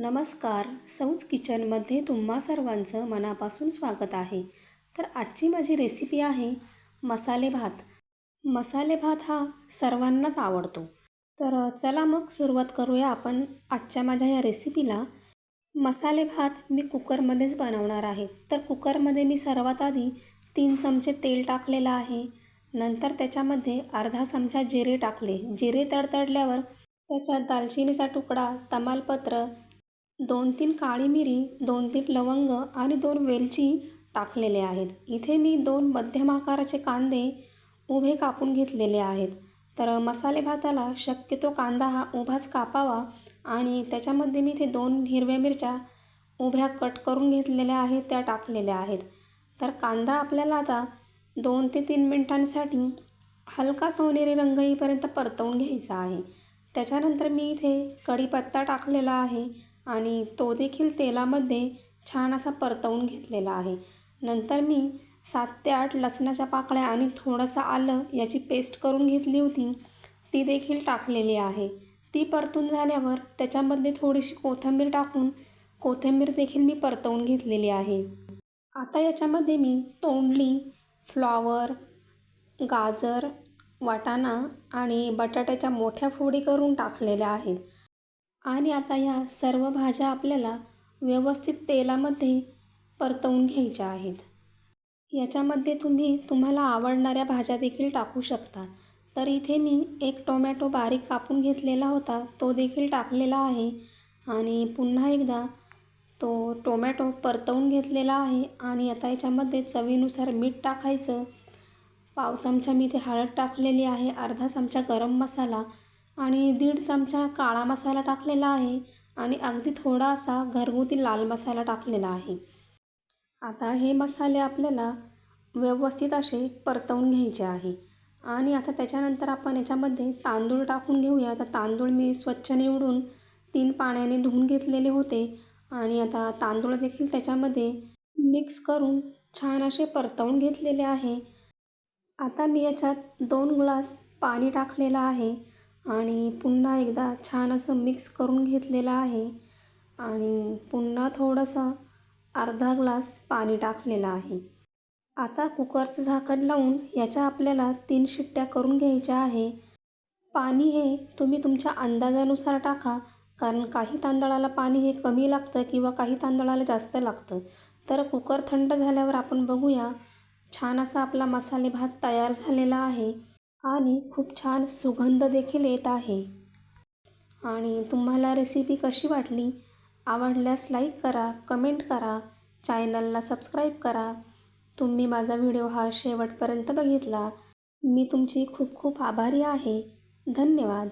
नमस्कार. सौज किचनमध्ये तुम्हा सर्वांचं मनापासून स्वागत आहे. तर आजची माझी रेसिपी आहे मसाले भात. मसाले भात हा सर्वांनाच आवडतो. तर चला मग सुरुवात करूया आपण आजच्या माझ्या या रेसिपीला मसाले भात मी कुकरमध्येच बनवणार आहे. तर कुकरमध्ये मी सर्वात आधी तीन चमचे तेल टाकलेलं आहे. नंतर त्याच्यामध्ये अर्धा चमचा जिरे टाकले. जिरे तडतडल्यावर त्याच्यात दालचिनीचा तुकडा तमालपत्र दोन तीन काळी मिरी दोन तीन लवंग आणि दोन वेलची टाकलेले आहेत. इथे मी दोन मध्यम आकाराचे कांदे उभे कापून घेतलेले आहेत. तर मसाले भाताला शक्यतो कांदा हा उभाच कापावा आणि त्याच्यामध्ये मी इथे दोन हिरव्या मिरच्या उभ्या कट करून घेतलेल्या आहेत त्या टाकलेल्या आहेत. तर कांदा आपल्याला आता दोन ते तीन मिनटांसाठी हलका सोनेरी रंग येईपर्यंत परतवून घ्यायचा आहे. त्याच्यानंतर मी इथे कढीपत्ता टाकलेला आहे. आणि तो देखील तेलामध्ये छान असा परतवून घेतलेला आहे. नंतर मी सात ते आठ लसणाच्या पाकळ्या आणि थोडंसं आलं याची पेस्ट करून घेतली होती. ती देखील टाकलेली आहे. ती परतून झाल्यावर त्याच्यामध्ये थोडीशी कोथिंबीर टाकून कोथिंबीर देखील मी परतवून घेतलेली आहे. आता याच्यामध्ये मी तोंडली फ्लॉवर गाजर वाटाणा आणि बटाट्याच्या मोठ्या फोडी करून टाकलेल्या आहेत. आणि आता या सर्व भाज्या आपल्याला व्यवस्थित तेलामध्ये परतवून घ्यायच्या आहेत. याच्यामध्ये तुम्ही तुम्हाला आवडणाऱ्या भाज्या देखील टाकू शकता. तर इथे मी एक टोमॅटो बारीक कापून घेतलेला होता तो देखील टाकलेला आहे. आणि पुन्हा एकदा तो टोमॅटो परतवून घेतलेला आहे आणि आता याच्यामध्ये चवीनुसार मीठ टाकायचं. पाव चमचा मी इथे हळद टाकलेली आहे अर्धा चमचा गरम मसाला आणि दीड चमचा काळा मसाला टाकलेला आहे आणि अगदी थोडासा घरगुती लाल मसाला टाकलेला आहे. आता हे मसाले आपल्याला व्यवस्थित असे परतवून घ्यायचे आहे. आणि आता त्याच्यानंतर आपण याच्यामध्ये तांदूळ टाकून घेऊया. तर तांदूळ मी स्वच्छ निवडून तीन पाण्याने धुवून घेतलेले होते. आणि आता तांदूळ देखील त्याच्यामध्ये मिक्स करून छान असे परतवून घेतलेले आहे. आता मी याच्यात दोन ग्लास पाणी टाकलेलं आहे. आणि पुन्हा एकदा छान असं मिक्स करून घेतलेलं आहे. आणि पुन्हा थोडंसं अर्धा ग्लास पाणी टाकलेलं आहे. आता कुकरचं झाकण लावून याच्या आपल्याला तीन शिट्ट्या करून घ्यायच्या आहे. पाणी हे तुम्ही तुमच्या अंदाजानुसार टाका कारण काही तांदळाला पाणी हे कमी लागतं किंवा काही तांदळाला जास्त लागतं. तर कुकर थंड झाल्यावर आपण बघूया. छान असा आपला मसाले भात तयार झालेला आहे. आणि खूप छान सुगंध देखील येत आहे. आणि तुम्हाला रेसिपी कशी वाटली? आवडल्यास लाईक करा कमेंट करा चॅनलला सबस्क्राईब करा. तुम्ही माझा व्हिडिओ हा शेवटपर्यंत बघितला. मी तुमची खूप खूप आभारी आहे. धन्यवाद.